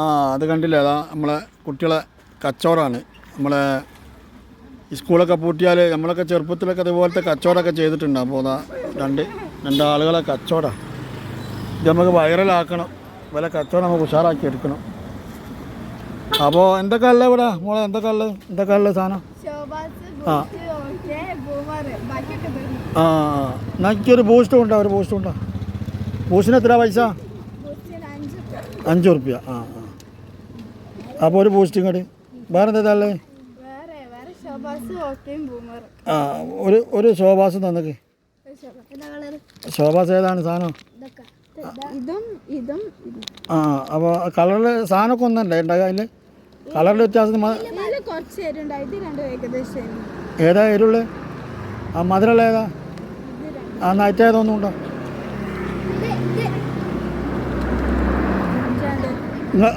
ആ അത് കണ്ടില്ല അതാ നമ്മളെ കുട്ടികളെ കച്ചവടമാണ് നമ്മളെ സ്കൂളൊക്കെ പൂട്ടിയാൽ നമ്മളൊക്കെ ചെറുപ്പത്തിലൊക്കെ അതുപോലത്തെ കച്ചവടമൊക്കെ ചെയ്തിട്ടുണ്ട്. അപ്പോൾ അതാ രണ്ട് രണ്ടാളുകളെ കച്ചവടം. ഇത് നമുക്ക് വൈറലാക്കണം. വല്ല കച്ചവടം നമുക്ക് ഉഷാറാക്കി എടുക്കണം. അപ്പോൾ എന്തൊക്കെ ഉള്ളത് ഇവിടെ? മോളെ എന്തൊക്കെ ഉള്ളത്? എന്തൊക്കെ ഉള്ളത് സാധനം? ആ. ആ എനിക്കൊരു ബൂസ്റ്റ് ഉണ്ടോ? ഒരു ബൂസ്റ്റ് ഉണ്ടോ? ബൂസ്റ്റിന് എത്ര പൈസ? അഞ്ച് റുപ്യ ആ ആ. അപ്പോൾ ഒരു പോസ്റ്റും കൂടി വേറെ എന്താ ശോഭാസ് ആ ഒരു ഒരു ശോഭാസ് തന്നക്ക്. ശോഭാസ് ഏതാണ് സാധനം ആ അപ്പോൾ കളറിൽ സാധനമൊക്കെ ഒന്നല്ലേ ഉണ്ടാകുക അതിൽ കളറിൽ വ്യത്യാസം. ഏതാ എരുള്ള് ആ മധുരമുള്ള ഏതാ? ആ നൈറ്റ് ഏതൊന്നും ഉണ്ടോ?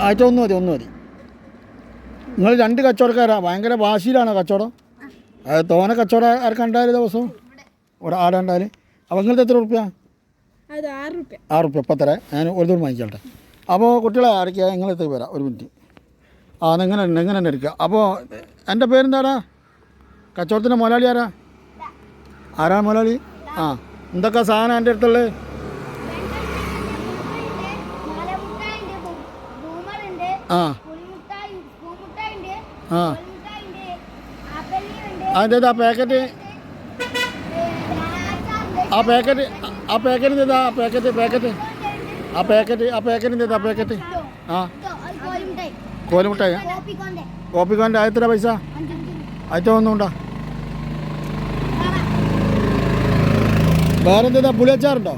ആഴ്ച ഒന്ന് മതി ഒന്ന് മതി. നിങ്ങൾ രണ്ട് കച്ചവടക്കാരാ. ഭയങ്കര വാശിയിലാണ് കച്ചവടം. അത് തോന കച്ചവടം ആർക്കുണ്ടായാലും ദിവസവും ഒരു ആടാണ്ടാൽ അപ്പോൾ നിങ്ങൾക്ക് എത്ര റുപ്യ അത് ആറ് റുപ്യ ഇപ്പം തരാം. ഞാൻ ഒരു ദൂരം വാങ്ങിക്കട്ടെ. അപ്പോൾ കുട്ടികളെ ആരൊക്കെയാണ് നിങ്ങളെത്തേക്ക് വരാം. ഒരു മിനിറ്റ്. ആ നിങ്ങനെ തന്നെ എങ്ങനെ തന്നെ എടുക്കുക. അപ്പോൾ എന്റെ പേരെന്താടാ? കച്ചവടത്തിന്റെ മുതലാളി ആരാ? ആരാ മുതലാളി? ആ എന്തൊക്കെ സാധനം എന്റെ അടുത്തുള്ളത് ആ. ആ. അതിന്റെ ആ പാക്കറ്റ് ആ പാക്കറ്റ് ആ പാക്കറ്റ് ഇതാ ആ പാക്കറ്റ് പാക്കറ്റ് ആ പാക്കറ്റ് ആ പാക്കറ്റിന്റെ ഇതാ പാക്കറ്റ് ആ. കോലുമുട്ടായ. കോപ്പിക്കോന്റെ ആയത്ര പൈസ? ഒന്നുണ്ടോ വേറെ എന്താ പുളിയച്ചാറുണ്ടോ?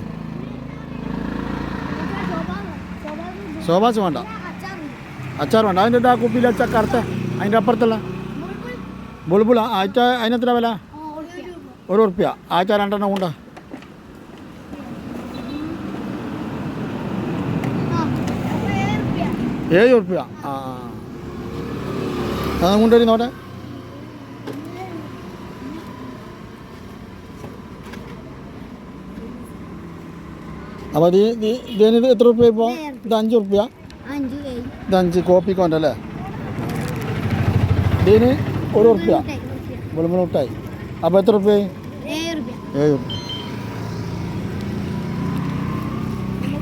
ശോഭാസ് വേണ്ട അച്ചാർ വേണ്ട അതിന്റെ ആ കുപ്പിയിൽ അച്ചാർ കറുത്ത അതിന്റെ അപ്പുറത്തുള്ള ബുൾബുള ആഴ്ച അതിനെത്ര വില ഒരു ഉറുപ്പ്യ ആഴ്ച രണ്ടെണ്ണം കൊണ്ടാ ഏഴ് ഉറുപ്പ്യ ആ അത് കൊണ്ടുവരി നോട്ടെ അപ്പോൾ ഇത് ഇത് ഇതിന് എത്ര ഉറുപ്പ്യ ഇപ്പോൾ ഇത് അഞ്ച് ഉറുപ്പ്യ ഇത് അഞ്ച് കോപ്പിക്കോന്റെ അല്ലേ? ഇതിന് ഒരു ഉറുപ്പ്യ. വെളുമ്പുള മിഠായി അപ്പോൾ എത്ര ഉറുപ്പ്യ? ഏഴ് റുപ്യ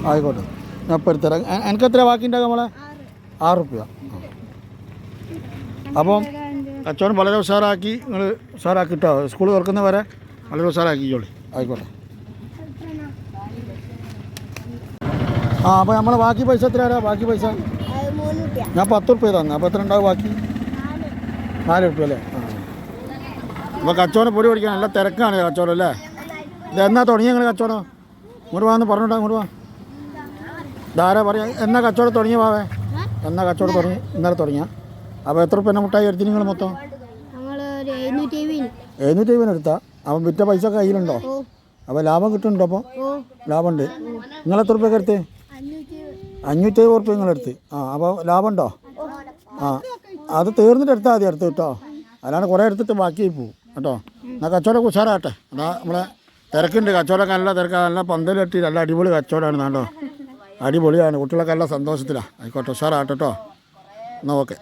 ആയിക്കോട്ടെ. ഞാൻ ഇപ്പോൾ എടുത്തരാം എനിക്ക് എത്ര ബാക്കിയുണ്ടാകും നമ്മളെ ആറ് ഉറുപ്പ്യ. അപ്പം കച്ചവടം വളരെ ഉഷാറാക്കി നിങ്ങൾ ഉഷാറാക്കി കേട്ടോ സ്കൂൾ തുറക്കുന്നവരെ വളരെ ഉഷാറാക്കിക്കോളി. ആയിക്കോട്ടെ. ആ അപ്പോൾ നമ്മളെ ബാക്കി പൈസ എത്ര തരാം ബാക്കി പൈസ? റുപ്യ ഞാൻ പത്ത് ഉറുപ്പ്യ തന്നെ. അപ്പോൾ എത്ര ഉണ്ടാവും ബാക്കി? നാല് റുപ്യ അല്ലേ? ആ. അപ്പോൾ കച്ചവടം പൊടി പഠിക്കാൻ നല്ല തിരക്കാണ് കച്ചവടം അല്ലേ? ഇത് എന്നാ തുടങ്ങിയ നിങ്ങൾ കച്ചവടം? ഇങ്ങോട്ട് വാന്ന് പറഞ്ഞോട്ടാ ഇങ്ങോട്ട് വാ. ധാരാ പറയാ? എന്നാ കച്ചവടം തുടങ്ങി വാവേ? എന്നാ കച്ചവടം തുടങ്ങി? ഇന്നലെ തുടങ്ങിയ. അപ്പോൾ എത്ര ഉറുപ്പ്യ മുട്ടായി എടുത്തി നിങ്ങൾ മൊത്തം? എഴുന്നൂറ്റി എഴുപതിന് എടുത്താ? അപ്പം വിറ്റ പൈസ കയ്യിലുണ്ടോ? അപ്പോൾ ലാഭം കിട്ടുന്നുണ്ടോ അപ്പോൾ ലാഭം ലാഭമുണ്ട് നിങ്ങൾ എത്ര ഉറുപ്പ്യ എടുത്ത്? അഞ്ഞൂറ്റി അഞ്ഞൂറ്റി നിങ്ങൾ എടുത്ത് ആ അപ്പോൾ ലാഭമുണ്ടോ? ആ അത് തീർന്നിട്ട് എടുത്താൽ മതി അടുത്ത് കേട്ടോ. അല്ലാണ്ട് കുറേ എടുത്തിട്ട് ബാക്കി പോവും കേട്ടോ. എന്നാൽ കച്ചവടം ഉഷാറാട്ടെ അതാ നമ്മളെ തിരക്കുണ്ട്. കച്ചവടം നല്ല തിരക്കാണ് നല്ല പന്തലെട്ടി നല്ല അടിപൊളി കച്ചവടമാണ് കേട്ടോ. അടിപൊളിയാണ്. കുട്ടികളൊക്കെ നല്ല സന്തോഷത്തിലാണ് ആയിക്കോട്ടെ ഉഷാറാട്ടെ കേട്ടോ. എന്നാൽ ഓക്കെ.